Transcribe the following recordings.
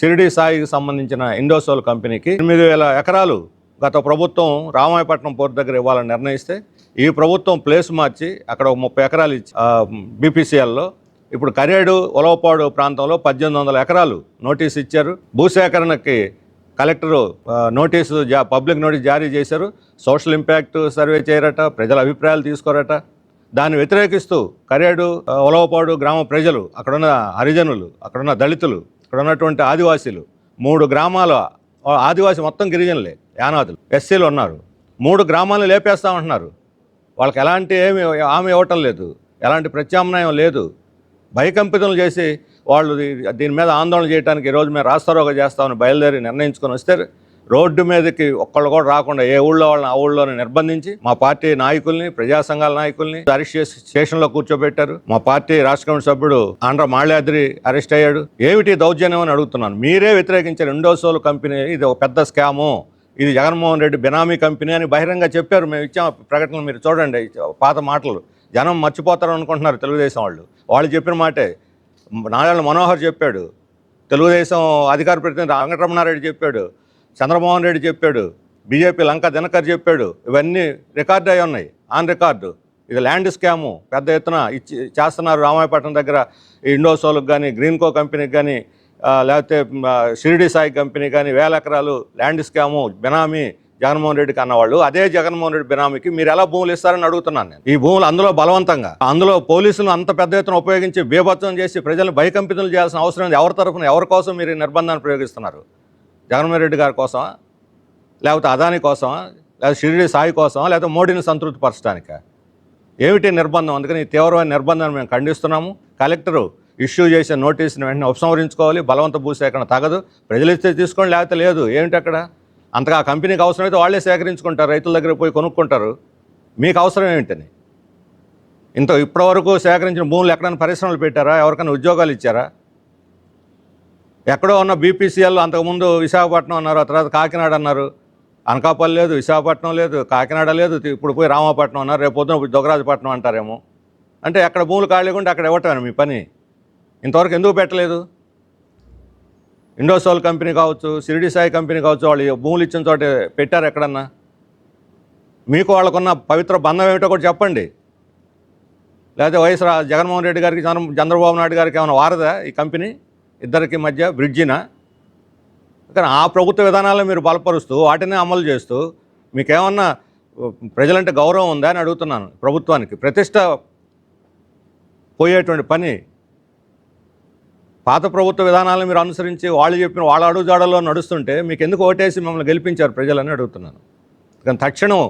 షిరిడి సాయికి సంబంధించిన ఇండోసోల్ కంపెనీకి ఎనిమిది వేల ఎకరాలు గత ప్రభుత్వం రామాయపట్నం పోర్టు దగ్గర ఇవ్వాలని నిర్ణయిస్తే ఈ ప్రభుత్వం ప్లేస్ మార్చి అక్కడ ఒక ముప్పై ఎకరాలు ఇచ్చి బీపీసీఎల్లో ఇప్పుడు కరేడు ఉలవపాడు ప్రాంతంలో పద్దెనిమిది వందల ఎకరాలు నోటీస్ ఇచ్చారు. భూసేకరణకి కలెక్టరు నోటీసు జా పబ్లిక్ నోటీస్ జారీ చేశారు. సోషల్ ఇంపాక్ట్ సర్వే చేయరట ప్రజల అభిప్రాయాలు తీసుకోరట. దాన్ని వ్యతిరేకిస్తూ కరేడు ఉలవపాడు గ్రామ ప్రజలు అక్కడున్న హరిజనులు అక్కడున్న దళితులు ఇక్కడ ఉన్నటువంటి ఆదివాసీలు మూడు గ్రామాల ఆదివాసి ఆదివాసీ మొత్తం గిరిజనులే యానాదులు ఎస్సీలు ఉన్నారు. మూడు గ్రామాలను లేపేస్తామంటున్నారు. వాళ్ళకి ఎలాంటి ఏమి హామీ ఇవ్వటం లేదు. ఎలాంటి ప్రత్యామ్నాయం లేదు. భయకంపితలు చేసి వాళ్ళు దీని మీద ఆందోళన చేయడానికి ఈరోజు మేము రాస్తారోగా చేస్తామని బయలుదేరి నిర్ణయించుకొని వస్తే రోడ్డు మీదకి ఒక్కళ్ళు కూడా రాకుండా ఏ ఊళ్ళో వాళ్ళని ఆ ఊళ్ళోనే నిర్బంధించి మా పార్టీ నాయకుల్ని ప్రజా సంఘాల నాయకుల్ని అరెస్ట్ చేసి స్టేషన్లో కూర్చోబెట్టారు. మా పార్టీ రాష్ట్ర కమిటీ సభ్యుడు ఆంధ్ర మాళ్యాద్రి అరెస్ట్ అయ్యాడు. ఏమిటి దౌర్జన్యం అని అడుగుతున్నాను. మీరే వ్యతిరేకించారు ఇండోసోల్ కంపెనీ ఇది ఒక పెద్ద స్కాము. ఇది జగన్మోహన్ రెడ్డి బెనామీ కంపెనీ అని బహిరంగ చెప్పారు. మేము ఇచ్చాం ప్రకటనలు మీరు చూడండి పాత మాటలు. జనం మర్చిపోతారు అనుకుంటున్నారు తెలుగుదేశం వాళ్ళు. వాళ్ళు చెప్పిన మాటే. నారాయణ మనోహర్ చెప్పాడు. తెలుగుదేశం అధికార ప్రతినిధి వెంకటరమణారెడ్డి చెప్పాడు. చంద్రమోహన్ రెడ్డి చెప్పాడు బీజేపీ లంక దినకర్ చెప్పాడు ఇవన్నీ రికార్డ్ అయి ఉన్నాయి ఆన్ రికార్డు. ఇది ల్యాండ్ స్కాము పెద్ద ఎత్తున ఇచ్చి చేస్తున్నారు రామాయపట్నం దగ్గర ఈ ఇండోసోల్కి కానీ గ్రీన్కో కంపెనీకి కానీ లేకపోతే షిరిడి సాయి కంపెనీ కానీ వేల ఎకరాలు ల్యాండ్ స్కాము బినామీ జగన్మోహన్ రెడ్డికి అన్నవాళ్ళు. అదే జగన్మోహన్ రెడ్డి బినామీకి మీరు ఎలా భూములు ఇస్తారని అడుగుతున్నాను నేను. ఈ భూములు అందులో బలవంతంగా అందులో పోలీసులు అంత పెద్ద ఎత్తున ఉపయోగించి బేభత్సం చేసి ప్రజలను భయకంపితులు చేయాల్సిన అవసరం ఎవరి తరఫున ఎవరి కోసం మీరు నిర్బంధాన్ని ప్రయోగిస్తున్నారు? జగన్మోహన్ రెడ్డి గారి కోసమా? లేకపోతే అదాని కోసమా? లేకపోతే షిరిడి సాయి కోసమా? లేకపోతే మోడీని సంతృప్తిపరచడానిక? ఏమిటి నిర్బంధం? అందుకని ఈ తీవ్రమైన నిర్బంధాన్ని మేము ఖండిస్తున్నాము. కలెక్టరు ఇష్యూ చేసే నోటీస్ని వెంటనే ఉపసంహరించుకోవాలి. బలవంత భూసేకరణ తగదు. ప్రజలు ఇస్తే తీసుకోండి లేకపోతే లేదు. ఏమిటి అక్కడ? అంతగా ఆ కంపెనీకి అవసరమైతే వాళ్ళే సేకరించుకుంటారు. రైతుల దగ్గర పోయి కొనుక్కుంటారు. మీకు అవసరం ఏమిటని? ఇంత ఇప్పటివరకు సేకరించిన భూములు ఎక్కడైనా పరిశ్రమలు పెట్టారా? ఎవరికైనా ఉద్యోగాలు ఇచ్చారా? ఎక్కడో ఉన్న బీపీసీఎల్ అంతకుముందు విశాఖపట్నం అన్నారు ఆ తర్వాత కాకినాడ అన్నారు. అనకాపల్లి లేదు విశాఖపట్నం లేదు కాకినాడ లేదు ఇప్పుడు పోయి రామాపట్నం అన్నారు రేపు పొద్దున దొగరాజపట్నం అంటారేమో. అంటే ఎక్కడ భూములు ఖాళీ ఉంటే అక్కడ ఇవ్వటమే మీ పని? ఇంతవరకు ఎందుకు పెట్టలేదు? ఇండోసోల్ కంపెనీ కావచ్చు సిరిడి సాయి కంపెనీ కావచ్చు వాళ్ళు భూములు ఇచ్చిన చోట పెట్టారు ఎక్కడన్నా? మీకు వాళ్ళకున్న పవిత్ర బంధం ఏమిటో కూడా చెప్పండి. లేకపోతే వైఎస్ జగన్మోహన్ రెడ్డి గారికి చంద్రబాబు నాయుడు గారికి ఏమైనా వారదా ఈ కంపెనీ? ఇద్దరికి మధ్య బ్రిడ్జినా? కానీ ఆ ప్రభుత్వ విధానాలను మీరు బలపరుస్తూ వాటిని అమలు చేస్తూ మీకేమన్నా ప్రజలంటే గౌరవం ఉందా అని అడుగుతున్నాను ప్రభుత్వానికి. ప్రతిష్ట పోయేటువంటి పని పాత ప్రభుత్వ విధానాలను మీరు అనుసరించి వాళ్ళు చెప్పిన వాళ్ళ అడుగుజాడల్లో నడుస్తుంటే మీకు ఎందుకు ఓటేసి మిమ్మల్ని గెలిపించారు ప్రజలని అడుగుతున్నాను. కానీ తక్షణం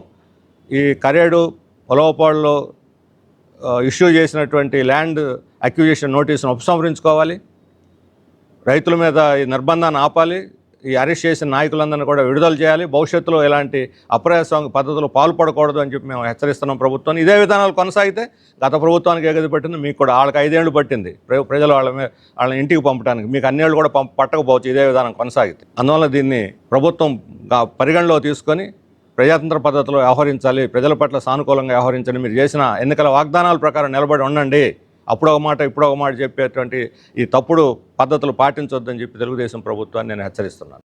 ఈ కరేడు పొలవపాడులో ఇష్యూ చేసినటువంటి ల్యాండ్ అక్విజిషన్ నోటీసును ఉపసంహరించుకోవాలి. రైతుల మీద ఈ నిర్బంధాన్ని ఆపాలి ఈ అరెస్ట్ చేసిన నాయకులందరినీ కూడా విడుదల చేయాలి భవిష్యత్తులో ఇలాంటి అప్రజాస్వామిక పద్ధతులు పాల్పడకూడదు అని చెప్పి మేము హెచ్చరిస్తున్నాం ప్రభుత్వాన్ని. ఇదే విధానాలు కొనసాగితే గత ప్రభుత్వానికి ఏగది పట్టింది మీకు కూడా వాళ్ళకి ఐదేళ్ళు పట్టింది. ప్ర- ప్రజలు వాళ్ళ వాళ్ళని ఇంటికి పంపడానికి మీకు అన్నేళ్ళు కూడా పంప పట్టకపోవచ్చు ఇదే విధానం కొనసాగితే. అందువల్ల దీన్ని ప్రభుత్వం పరిగణలో తీసుకొని ప్రజాతంత్ర పద్ధతిలో వ్యవహరించాలి ప్రజల పట్ల సానుకూలంగా వ్యవహరించండి. మీరు చేసిన ఎన్నికల వాగ్దానాల ప్రకారం నిలబడి ఉండండి. అప్పుడు ఒక మాట ఇప్పుడు ఒక మాట చెప్పేటువంటి ఈ తప్పుడు పద్ధతులు పాటించొద్దని చెప్పి తెలుగుదేశం ప్రభుత్వాన్ని నేను హెచ్చరిస్తున్నాను.